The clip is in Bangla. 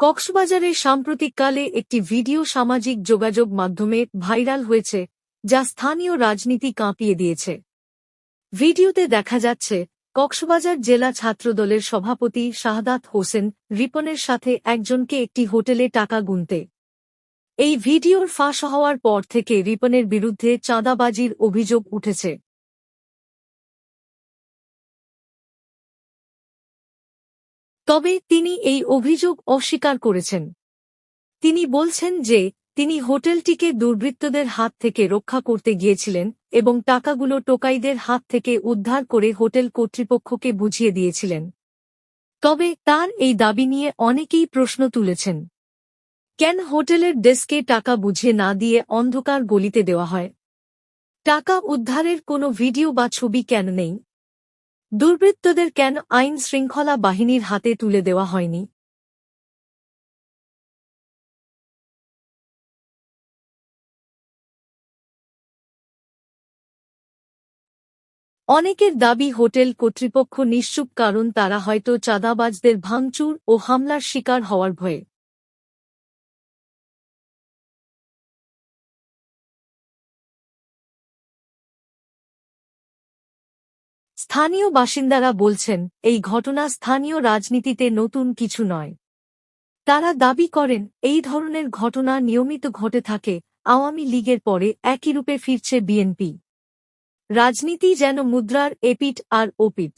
কক্সবাজারের সাম্প্রতিককালে একটি ভিডিও সামাজিক যোগাযোগ মাধ্যমে ভাইরাল হয়েছে, যা স্থানীয় রাজনীতি কাঁপিয়ে দিয়েছে। ভিডিওতে দেখা যাচ্ছে, কক্সবাজার জেলা ছাত্রদলের সভাপতি শাহাদাত হোসেন রিপনের সাথে একজনকে একটি হোটেলে টাকা গুনতে। এই ভিডিওর ফাঁস হওয়ার পর থেকে রিপনের বিরুদ্ধে চাঁদাবাজির অভিযোগ উঠেছে। তবে তিনি এই অভিযোগ অস্বীকার করেছেন। তিনি বলছেন যে, তিনি হোটেলটিকে দুর্বৃত্তদের হাত থেকে রক্ষা করতে গিয়েছিলেন এবং টাকাগুলো টোকাইদের হাত থেকে উদ্ধার করে হোটেল কর্তৃপক্ষকে বুঝিয়ে দিয়েছিলেন। তবে তার এই দাবি নিয়ে অনেকেই প্রশ্ন তুলেছেন। কেন হোটেলের ডেস্কে টাকা বুঝিয়ে না দিয়ে অন্ধকার গলিতে দেওয়া হয়? টাকা উদ্ধারের কোনো ভিডিও বা ছবি কেন নেই? দুর্বৃত্তদের কেন আইন শৃঙ্খলা বাহিনীর হাতে তুলে দেওয়া হয়নি? অনেকের দাবি হোটেল কর্তৃপক্ষ নিশ্চুপ কারণ তারা হয়তো চাঁদাবাজদের ভাঙচুর ও হামলার শিকার হওয়ার ভয়ে। স্থানীয় বাসিন্দারা বলছেন, এই ঘটনা স্থানীয় রাজনীতিতে নতুন কিছু নয়। তারা দাবি করেন, এই ধরনের ঘটনা নিয়মিত ঘটে থাকে, আওয়ামী লীগের পরে একই রূপে ফিরছে বিএনপি। রাজনীতি যেন মুদ্রার এপিট আর ওপিট